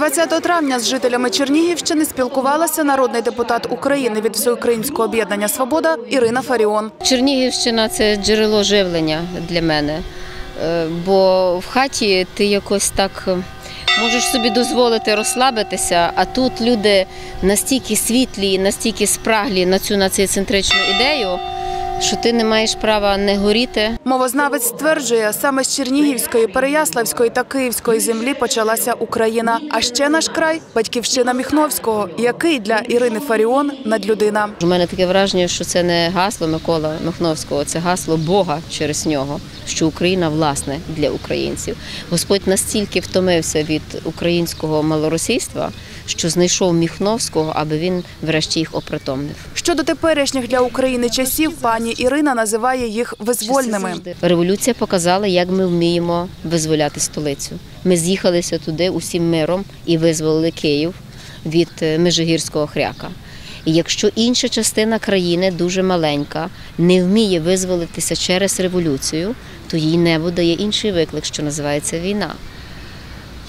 20 травня з жителями Чернігівщини спілкувалася народний депутат України від Всеукраїнського об'єднання Свобода Ірина Фаріон. Чернігівщина це джерело живлення для мене. Е, Бо в хаті ти якось так е, можеш собі дозволити розслабитися, а тут люди настільки світлі, настільки спраглі на цю нацицентричну ідею, що ти не маєш права не горіти, Мовознавець стверджує, саме з Чернігівської, Переяславської та Київської землі почалася Україна. А ще наш край батьківщина Міхновського, який для Ірини Фаріон надлюдина. У мене таке враження, що це не гасло Микола Махновського, це гасло Бога через нього, що Україна власне для українців. Господь настільки втомився від українського малоросійства, що знайшов Міхновського, аби він врешті їх опритомнив. Щодо теперішніх для України часів, пані Ірина називає їх визвольними. Революція показала, як ми вміємо визволяти столицю. Ми з'їхалися туди усім миром і визволили Київ від е, Межигірського хряка. Якщо інша частина країни дуже маленька, не вміє визволитися через революцію, то їй небо дає інший виклик, що називається війна.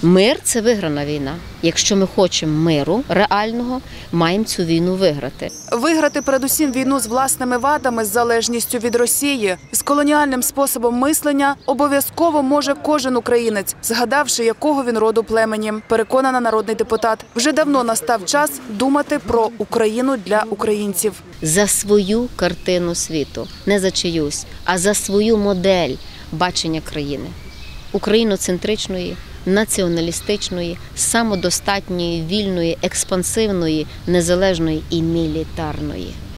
Мир це виграна війна. Якщо ми хочемо миру реального, маємо цю війну виграти. Виграти передусім війну з власними вадами, з залежністю від Росії, з колоніальним способом мислення обов'язково може кожен українець, згадавши якого він роду племені. Переконана народний депутат. Вже давно настав час думати про Україну для українців. за свою картину світу, не за чиюсь, а за свою модель бачення країни україноцентричної, націоналістичної, самодостатньої, вільної, експансивної, незалежної і мілітарної.